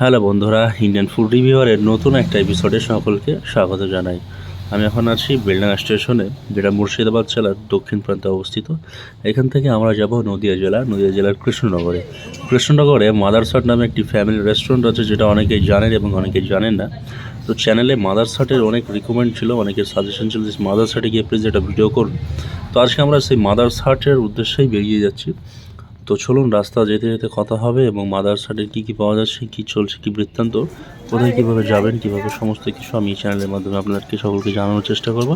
Hello বন্ধুরা Indian food রিভিউয়ারের নতুন একটা এপিসোডে সকলকে স্বাগত জানাই। আমি এখন আছি বেলডাঙ্গা স্টেশনে, যেটা মুর্শিদাবাদ জেলার দক্ষিণ প্রান্তে অবস্থিত। এখান থেকে আমরা যাব নদিয়া জেলা, নদিয়া জেলার কৃষ্ণনগরে। কৃষ্ণনগরে মাদারসাট নামে একটি ফ্যামিলি রেস্টুরেন্ট আছে, যেটা অনেকেই জানেন এবং অনেকেই জানেন না। তো চ্যানেলে মাদারসাটের অনেক রিকমেন্ড ছিল, অনেকের সাজেশন ছিল যে মাদারসাটে গিয়ে প্লিজ একটা ভিডিও করুন। তো আজকে আমরা সেই মাদারসাটের উদ্দেশ্যেই বেরিয়ে যাচ্ছি। তো চলুন রাস্তা যেতে যেতে কথা হবে এবং মাদারসাটের কী কী পাওয়া যাচ্ছে, কী চলছে, কী বৃত্তান্ত, কোথায় কীভাবে যাবেন, কীভাবে সমস্ত কিছু আমি এই চ্যানেলের মাধ্যমে আপনাদেরকে সকলকে জানানোর চেষ্টা করব।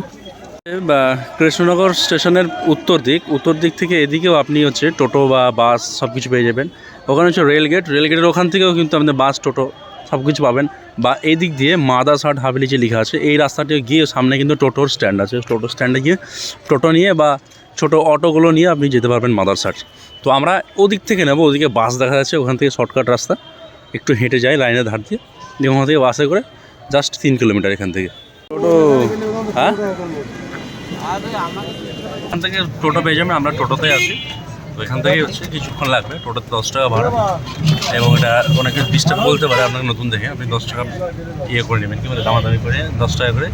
বা কৃষ্ণনগর স্টেশনের উত্তর দিক উত্তর দিক থেকে এদিকেও আপনি হচ্ছে টোটো বা বাস সব কিছু পেয়ে যাবেন। ওখানে হচ্ছে রেলগেট রেলগেটের ওখান থেকেও কিন্তু আপনি বাস, টোটো সব কিছু পাবেন। বা এই দিক দিয়ে মাদারসাট হাভেলি যে লেখা আছে, এই রাস্তাটি গিয়ে সামনে কিন্তু টোটোর স্ট্যান্ড আছে। টোটো স্ট্যান্ডে গিয়ে টোটো নিয়ে বা ছোটো অটোগুলো নিয়ে আপনি যেতে পারবেন মাদারসাট তো আমরা ওদিক থেকে নেব, ওদিকে বাস দেখা যাচ্ছে, ওখান থেকে শর্টকাট রাস্তা। একটু হেঁটে যাই লাইনের ধার দিয়ে দিয়ে ওখান থেকে বাসে করে জাস্ট তিন কিলোমিটার এখান থেকে। টোটো হ্যাঁ? এখান থেকে টোটো পেয়ে যাবেন, আমরা টোটোতে আছি। তো এখান থেকেই হচ্ছে কিছুক্ষণ লাগবে টোটোতে দশ টাকা ভাড়া। এবং এটা অনেকে টাকা বলতে পারে, আপনাকে নতুন দেখে। আপনি দশ টাকা ইয়ে করে নেবেন, কি বলে, দামাদামি করে দশ টাকা করে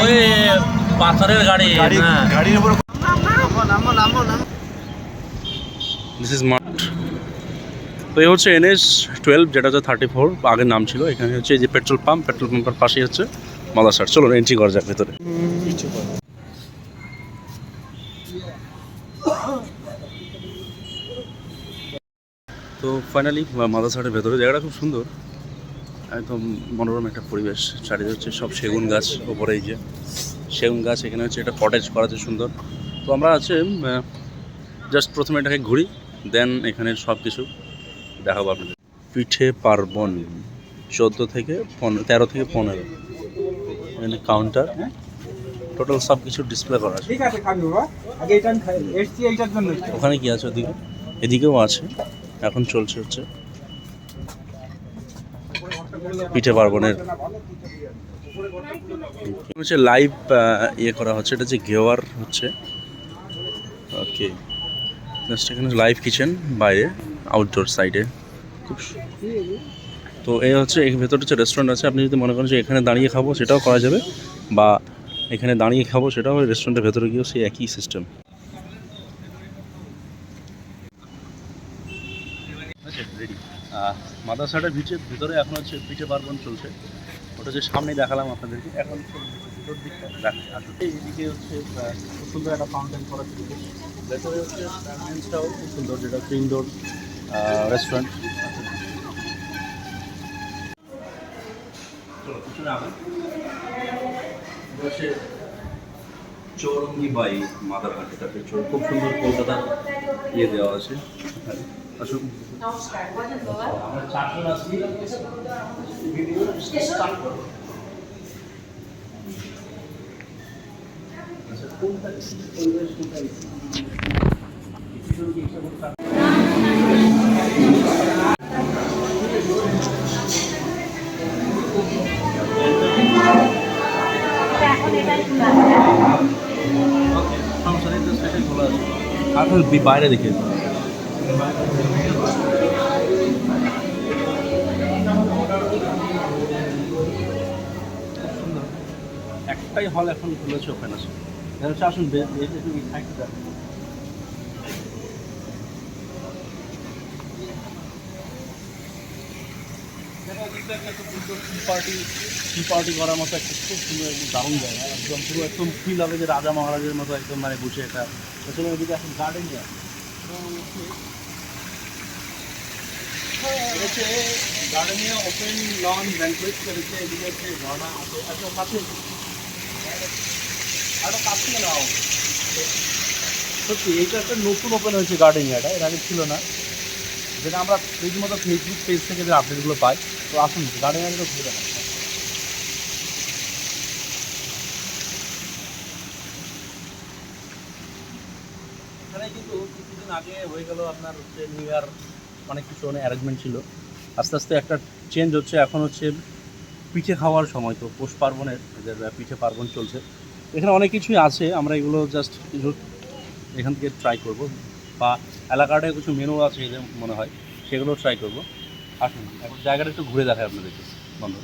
ওই পাথরের গাড়ি হ্যাঁ। গাড়ির উপর দিস ইজ মার্ট তো এই হচ্ছে এনএস টুয়েলভ যেটা হচ্ছে থার্টি ফোর আগের নাম ছিল। এখানে হচ্ছে এই যে পেট্রোল পাম্প পেট্রোল পাম্পের পাশেই হচ্ছে মাদারসাট। চলো এন্ট্রি করা যাক ভেতরে। তো ফাইনালি মাদারসাটের ভেতরে। জায়গাটা খুব সুন্দর। একদম মনোরম একটা পরিবেশ। চারিদিকে হচ্ছে সব সেগুন গাছ ওপরে এই যে সেগুন গাছ এখানে হচ্ছে এটা কটেজ করা আছে সুন্দর। তো আমরা আছে জাস্ট প্রথমে এটাকে ঘুরি দেন এখানে সব কিছু দেখাবো আপনাদের। পিঠে পার্বণ চোদ্দ থেকে পনেরো তেরো থেকে পনেরো। এখানে কাউন্টার টোটাল সব কিছু ডিসপ্লে করা আছে। ওখানে কি আছে ওদিকে? এদিকেও আছে। এখন চলছে হচ্ছে। পিঠে পার্বণের। হচ্ছে লাইভ ইয়ে করা হচ্ছে, এটা যে গেওয়ার হচ্ছে। ওকে জাস্ট এখানে লাইভ কিচেন বাইরে আউটডোর সাইডে খুব তো এই হচ্ছে, এর ভেতরে হচ্ছে রেস্টুরেন্ট আছে, আপনি যদি মনে করেন যে এখানে দাঁড়িয়ে খাব, সেটাও করা যাবে, বা এখানে দাঁড়িয়ে খাব, সেটাও রেস্টুরেন্টের ভেতরে গিয়েও সেই একই সিস্টেম রেডি মাদারসাটের ভিতরে এখন হচ্ছে পিঠে পার্বণ চলছে। ওটা হচ্ছে সামনে দেখালাম আপনাদেরকে। এখন ভিতর দিকটা দেখাই। আসুন এইদিকে হচ্ছে খুব সুন্দর একটা ফাউন্টেন করা ভেতরে হচ্ছে খুব সুন্দর, যেটা হচ্ছে রেস্টুরেন্ট হচ্ছে চৌরঙ্গি বাই মাদারহাট, এটাতে খুব সুন্দর কলকাতার ইয়ে দেওয়া আছে। আসুন। আমরা চারজন আছি। ভিডিও স্টার্ট আচ্ছা কোনটা পরিবেশ কোনটা কিছু কি বি- বাইরে দেখে একটাই হল এখন খুলেছে ওখানে আসুন টি পার্টি মতো একটা খুব সুন্দর দারুণ জায়গা। একদম একদম ফিল হবে যে রাজা মহারাজের মতো একদম মানে বসে একটা। পেছনে ওদিকে এখন গার্ডেন যায় হচ্ছে গার্ডেনে ওপেন লন ব্যাংকুয়েট করেছে, এদিকে হচ্ছে ঝর্ণা আছে আচ্ছা কাছে আরও কাছে নাও সত্যি, এইটা একটা নতুন ওপেন হয়েছে গার্ডেন এটা এর আগে ছিল না। যেটা আমরা রীতিমতো ফেসবুক পেজ থেকে যে আপডেটগুলো পাই, তো আসুন গার্ডেন এরিয়াটা ঘুরে দেখা এখানে কিন্তু কিছুদিন আগে হয়ে গেল আপনার হচ্ছে নিউ ইয়ার অনেক কিছু অনেক অ্যারেঞ্জমেন্ট ছিল। আস্তে আস্তে একটা চেঞ্জ হচ্ছে, এখন হচ্ছে পিঠে খাওয়ার সময় তো, পৌষ পার্বণের, এদের পিঠে পার্বণ চলছে। এখানে অনেক কিছুই আছে, আমরা এগুলো জাস্ট কিছু এখান থেকে ট্রাই করব। বা এলাকাটায় কিছু মেনু আছে, এদের মনে হয়, সেগুলো ট্রাই করব। আসুন, এখন জায়গাটা একটু ঘুরে দেখায় আপনাদেরকে বন্ধু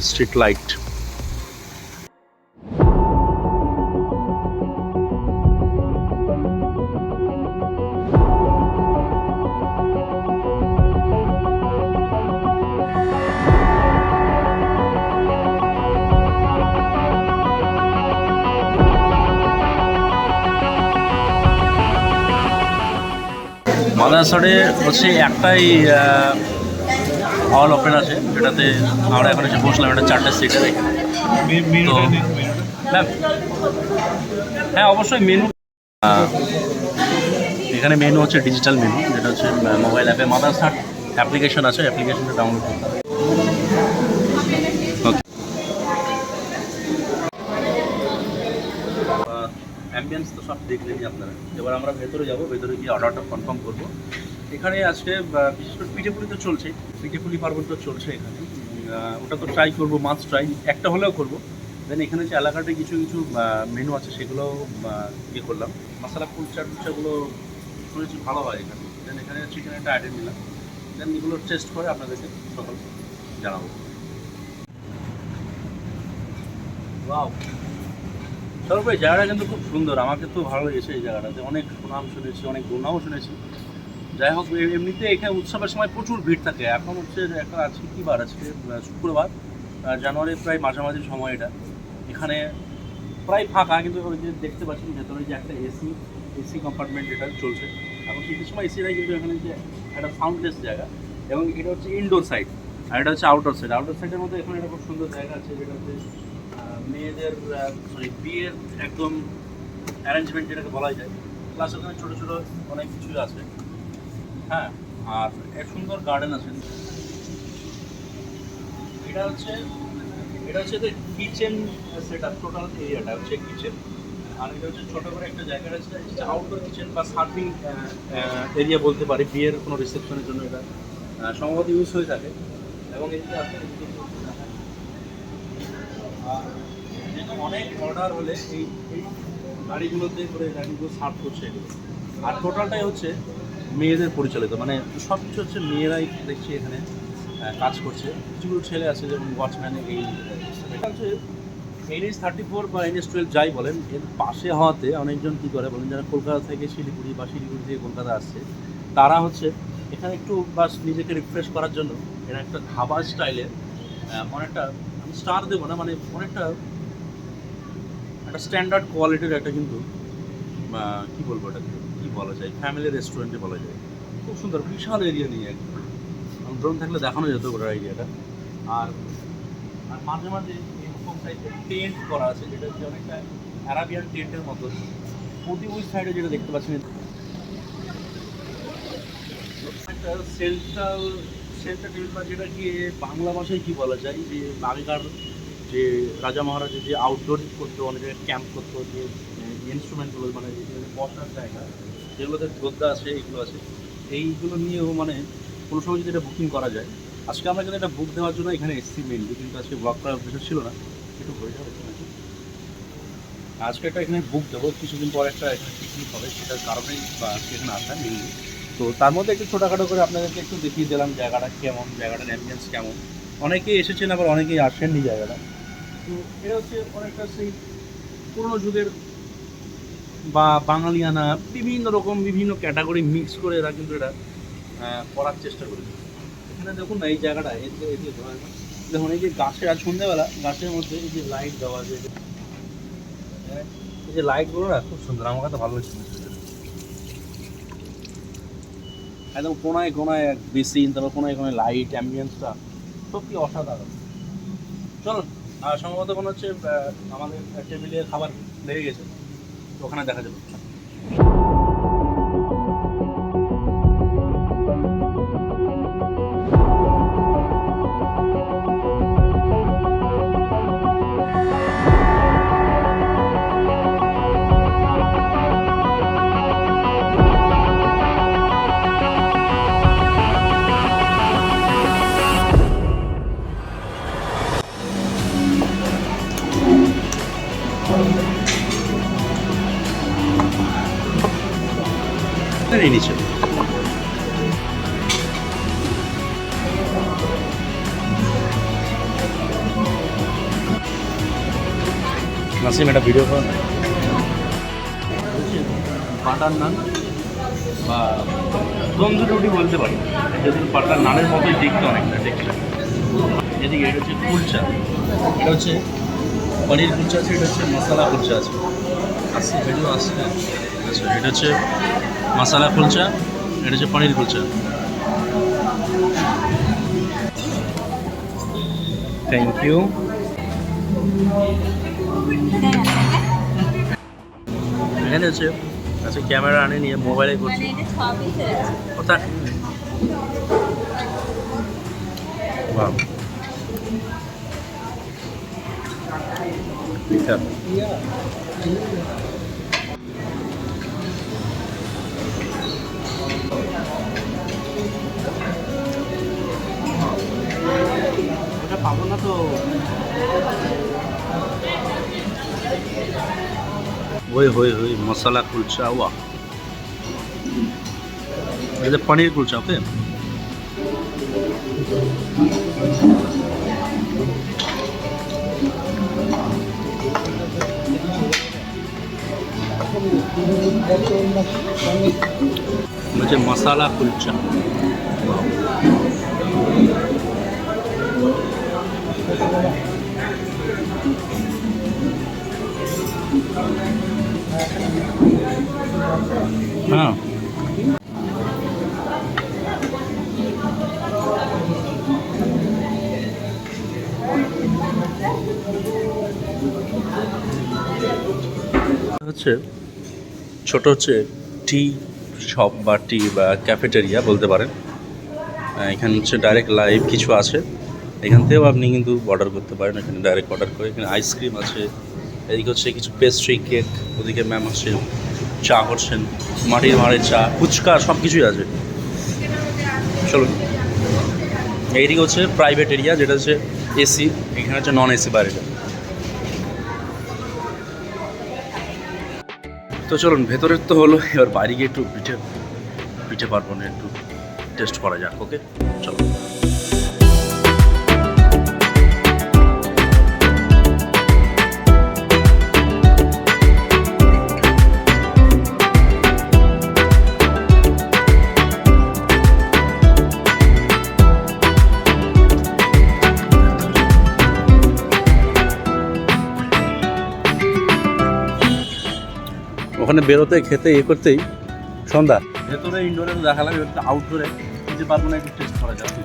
স্ট্রিট লাইট মাদারসরে হচ্ছে একটাই হল ওপেন আছে যেটাতে আমরা এখন এসে বসলাম এটা চারটে সিটের এখানে। তো ম্যাম হ্যাঁ অবশ্যই মেনু এখানে মেনু হচ্ছে ডিজিটাল মেনু যেটা হচ্ছে মোবাইল অ্যাপে মাদার সার্ট অ্যাপ্লিকেশন আছে অ্যাপ্লিকেশনটা ডাউনলোড করতে হবে। অ্যাম্বিয়েন্স তো সব দেখলেনই আপনারা। এবার আমরা ভেতরে যাব ভেতরে গিয়ে অর্ডারটা কনফার্ম করব। এখানে আজকে বিশেষ করে পিঠেপুলি তো চলছে, পিঠেপুলি পার্বণ তো চলছে এখানে। ওটা তো ট্রাই করব মাছ ট্রাই একটা হলেও করব। দেন এখানে যে এলাকাতে কিছু কিছু মেনু আছে সেগুলো ইয়ে করলাম। মশলা কুলচা টুলচাগুলো শুনেছি ভালো হয় এখানে। দেন এখানে চিকেন একটা আইটেম নিলাম। দেন এগুলো টেস্ট করে আপনাদেরকে সকাল জানাব। সর্ব এই জায়গাটা কিন্তু খুব সুন্দর। আমাকে তো ভালো লেগেছে এই জায়গাটাতে। অনেক সুনাম শুনেছি, অনেক গুণাও শুনেছি। যাই হোক এমনিতে এখানে উৎসবের সময় প্রচুর ভিড় থাকে। এখন হচ্ছে একটা আজকে কী বার? আজকে শুক্রবার জানুয়ারির প্রায় মাঝামাঝি সময় এটা। এখানে প্রায় ফাঁকা, কিন্তু ওই যে দেখতে পাচ্ছেন ভেতরে যে একটা এসি এসি কম্পার্টমেন্ট যেটা চলছে। এখন শীতের সময় এসি নাই, কিন্তু এখানে যে একটা সাউন্ডলেস জায়গা এবং এটা হচ্ছে ইনডোর সাইড আর এটা হচ্ছে আউটডোর সাইড আউটডোর সাইডের মধ্যে এখানে একটা খুব সুন্দর জায়গা আছে, যেটা হচ্ছে মেয়েদের সরি বিয়ের একদম অ্যারেঞ্জমেন্ট যেটাকে বলা যায়। প্লাস ওখানে ছোটো ছোটো অনেক কিছুই আছে। হ্যাঁ আর এক সুন্দর গার্ডেন আছে। এটা হচ্ছে এটা হচ্ছে কিচেন সেট আপ টোটাল এরিয়াটা হচ্ছে কিচেন আর এটা হচ্ছে ছোট করে একটা জায়গা আছে আউটডোর কিচেন বা সার্ভিং এরিয়া বলতে পারি, বিয়ের কোনো রিসেপশনের জন্য এটা সম্ভবত ইউজ হয়ে থাকে। এবং এদিকে আপনি অনেক অর্ডার হলে এই গাড়িগুলোতে করে গাড়িগুলো সার্ভ করছে। আর টোটালটাই হচ্ছে মেয়েদের পরিচালিত মানে সব কিছু হচ্ছে মেয়েরাই দেখছি এখানে কাজ করছে। কিছু ছেলে আছে যেমন ওয়াচম্যান এই এনএস থার্টি ফোর বা এনএস টুয়েলভ যাই বলেন, এর পাশে হওয়াতে অনেকজন কী করে বলেন, যারা কলকাতা থেকে শিলিগুড়ি বা শিলিগুড়ি থেকে কলকাতা আসছে, তারা হচ্ছে এখানে একটু বাস নিজেকে রিফ্রেশ করার জন্য, এরা একটা ধাবা স্টাইলের অনেকটা, আমি স্টার দেবো না মানে অনেকটা একটা স্ট্যান্ডার্ড কোয়ালিটির একটা কিন্তু কি বলব এটা কি বলা যায়? ফ্যামিলি রেস্টুরেন্টে বলা যায়। খুব সুন্দর, বিশাল এরিয়া নিয়ে একদম। ড্রোন থাকলে দেখানো যেত ওটার আইডিয়াটা আর আর মাঝে মাঝে এরকম টাইপের টেন্ট করা আছে, যেটা হচ্ছে অনেকটা অ্যারাবিয়ান টেন্টের মতো। প্রতি ওই সাইডে যেটা দেখতে পাচ্ছেন, একটা সেন্ট্রাল সেন্ট্রাল টেবিল বা যেটা কি, বাংলা ভাষায় কি বলা যায়? যে আগেকার যে রাজা মহারাজা যে আউটডোর করতো, অনেক জায়গায় ক্যাম্প করতো, যে ইনস্ট্রুমেন্টগুলো মানে বসার জায়গা, যেগুলোতে শ্রদ্ধা আছে এইগুলো আছে, এইগুলো নিয়েও মানে কোনো সময় যদি এটা বুকিং করা যায়, আজকে আমরা কিন্তু এটা বুক দেওয়ার জন্য এখানে এসছি মেনলি কিন্তু আজকে ব্লক করার উদ্দেশ্য ছিল না, একটু হয়ে যাবে আজকে একটা এখানে বুক দেবো, কিছুদিন পর একটা এখানে পিকনিক হবে, সেটার কারণেই বা আজকে এখানে আসা মেনলি তো তার মধ্যে একটু ছোটোখাটো করে আপনাদেরকে একটু দেখিয়ে দিলাম জায়গাটা কেমন, জায়গাটার অ্যাম্বিয়েন্স কেমন। অনেকেই এসেছেন, আবার অনেকেই আসেননি জায়গাটা। তো এটা হচ্ছে অনেকটা সেই পুরোনো যুগের বা বাঙালিয়ানা বিভিন্ন রকম বিভিন্ন ক্যাটাগরি মিক্স করে এরা কিন্তু এটা করার চেষ্টা করেছে এখানে দেখুন না এই জায়গাটা এই যে- এই যে দেখুন এই যে গাছে আর সন্ধ্যেবেলা গাছের মধ্যে এই যে লাইট দেওয়া আছে এই যে- হ্যাঁ, লাইটগুলো না খুব সুন্দর আমার কাছে ভালো লাগছে। একদম কোনায় কোনায় এক বেসিন তারপর কোনায় কোনায় লাইট অ্যাম্বিয়েন্সটা সত্যি অসাধারণ। চলুন আর সম্ভবত মনে হচ্ছে আমাদের টেবিলে খাবার লেগে গেছে। ওখানে দেখা যাবে। এই নিচে। নাসিম একটা ভিডিও কর। বাটার নান বা তন্দুরি রুটি বলতে পারি। যদি বাটার নানের মতোই দেখতে অনেকটা, দেখতে। এদিকে এটা হচ্ছে কুলচা। এটা হচ্ছে পনির কুলচা আছে, এটা হচ্ছে মশলা কুলচা আছে। আসছে ভিডিও আসছে। আচ্ছা এটা হচ্ছে মশলা কুলচা এটা হচ্ছে পনির কুলচা। থ্যাংক ইউ এখানে হচ্ছে আচ্ছা ক্যামেরা আনে নিয়ে মোবাইলে করছি। মানে কোথায়? বাহ পিঠা ওটা পাবো না তো ওই হই হই মশলা কুলচা ওয়া এটা পনির কুলচা ওকে मुझे मसाला कुलचा हाँ হচ্ছে ছোট হচ্ছে টি শপ বা টি বা ক্যাফেটেরিয়া বলতে পারেন। এখানে হচ্ছে ডাইরেক্ট লাইভ কিছু আছে। এখান থেকেও আপনি কিন্তু অর্ডার করতে পারেন, এখানে ডাইরেক্ট অর্ডার করে। এখানে আইসক্রিম আছে, এদিকে হচ্ছে কিছু পেস্ট্রি কেক ওদিকে ম্যাম আসছেন চা করছেন, মাটির মাড়ের চা, ফুচকা সব কিছুই আছে। চলুন। এইদিকে হচ্ছে প্রাইভেট এরিয়া যেটা হচ্ছে এসি এখানে হচ্ছে নন এসি বাড়িটা তো চলুন ভেতরের তো হলো, এবার বাইরে গিয়ে একটু পিঠে পিঠে পার্বণে একটু টেস্ট করা যাক ওকে চলো বেরোতে, খেতে ইয়ে করতেই সন্ধ্যা। ভেতরে ইনডোরে দেখালাম আউটডোরে যে পারব না, একটু টেস্ট করা যাবে